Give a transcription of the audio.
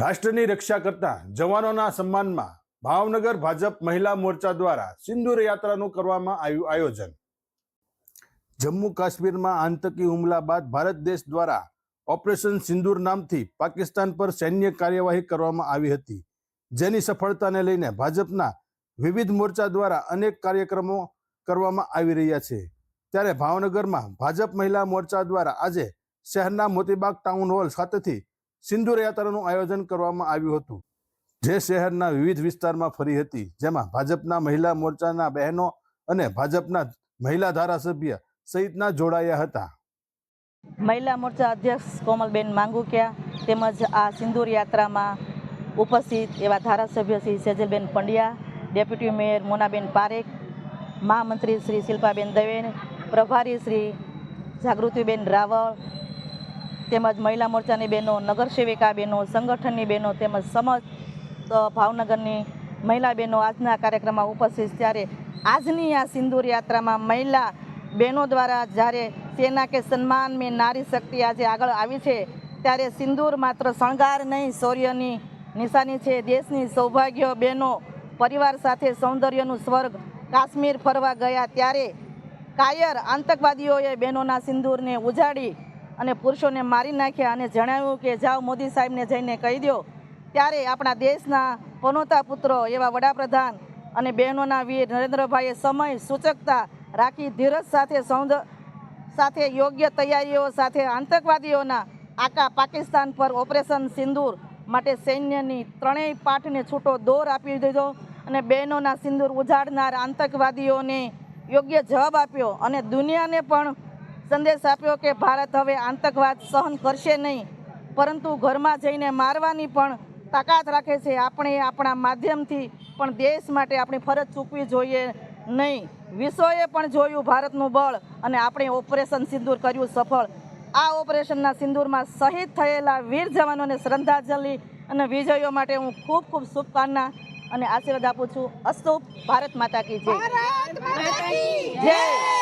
રાષ્ટ્રની રક્ષા કરતા જવાનોના સન્માનમાં ભાવનગર ભાજપ મહિલા મોરચા દ્વારા સિંદૂર યાત્રાનું કરવામાં આવ્યું આયોજન. જમ્મુ કાશ્મીરમાં આતંકી હુમલા બાદ ભારત દેશ દ્વારા ઓપરેશન સિંદૂર નામથી પાકિસ્તાન પર સૈન્ય કાર્યવાહી કરવામાં આવી હતી. જેની સફળતાને લઈને ભાજપના વિવિધ મોરચા દ્વારા અનેક કાર્યક્રમો કરવામાં આવી રહ્યા છે. ત્યારે ભાવનગરમાં ભાજપ મહિલા મોરચા દ્વારા આજે શહેરના મોતીબાગ ટાઉન હોલ ખાતેથી સિંદૂર યાત્રાનું આયોજન કરવામાં આવ્યું હતું, જે શહેરના વિવિધ વિસ્તારમાં ફરી હતી, જેમાં ભાજપના મહિલા મોરચાના બહેનો અને ભાજપના મહિલા ધારાસભ્ય સહિતના જોડાયા હતા. મહિલા મોરચા અધ્યક્ષ કોમલબેન માંગુકિયા તેમજ આ સિંદૂર યાત્રામાં ઉપસ્થિત એવા ધારાસભ્ય શ્રી સેજલબેન પંડ્યા, ડેપ્યુટી મેયર મોનાબેન પારેખ, મહામંત્રી શ્રી શિલ્પાબેન દવે પ્રભારી શ્રી જાગૃતિબેન રાવળ તેમજ મહિલા મોરચાની બહેનો, નગરસેવિકા બહેનો, સંગઠનની બહેનો તેમજ સમસ્ત ભાવનગરની મહિલા બહેનો આજના કાર્યક્રમમાં ઉપસ્થિત ત્યારે આજની આ સિંદૂર યાત્રામાં મહિલા બહેનો દ્વારા જ્યારે સેના કે સન્માન મેં નારી શક્તિ આજે આગળ આવી છે, ત્યારે સિંદૂર માત્ર શણગાર નહીં, શૌર્યની નિશાની છે. દેશની સૌભાગ્ય બહેનો પરિવાર સાથે સૌંદર્યનું સ્વર્ગ કાશ્મીર ફરવા ગયા ત્યારે કાયર આતંકવાદીઓએ બહેનોના સિંદૂરને ઉજાડી અને પુરુષોને મારી નાખ્યા અને જણાવ્યું કે જાઓ મોદી સાહેબને જઈને કહી દો ત્યારે આપણા દેશના પનોતા પુત્રો એવા વડાપ્રધાન અને બહેનોના વીર નરેન્દ્રભાઈએ સમય સૂચકતા રાખી ધીરજ સાથે સૌંદ સાથે યોગ્ય તૈયારીઓ સાથે આતંકવાદીઓના આકા પાકિસ્તાન પર ઓપરેશન સિંદૂર માટે સૈન્યની ત્રણેય પાઠને છૂટો દોર આપી દીધો અને બહેનોના સિંદૂર ઉજાડનાર આતંકવાદીઓને યોગ્ય જવાબ આપ્યો અને દુનિયાને પણ સંદેશ આપ્યો કે ભારત હવે આતંકવાદ સહન કરશે નહીં પરંતુ ઘરમાં જઈને મારવાની પણ તાકાત રાખે છે. આપણે આપણા માધ્યમથી પણ દેશ માટે આપણી ફરજ ચૂકવી જોઈએ નહીં. વિશ્વએ પણ જોયું ભારતનું બળ અને આપણે ઓપરેશન સિંદૂર કર્યું સફળ. આ ઓપરેશનના સિંદૂરમાં શહીદ થયેલા વીર જવાનોને શ્રદ્ધાંજલિ અને વિજયો માટે હું ખૂબ ખૂબ શુભકામના અને આશીર્વાદ આપું છું. અસ્તુ ભારત માતા કી જય. જય.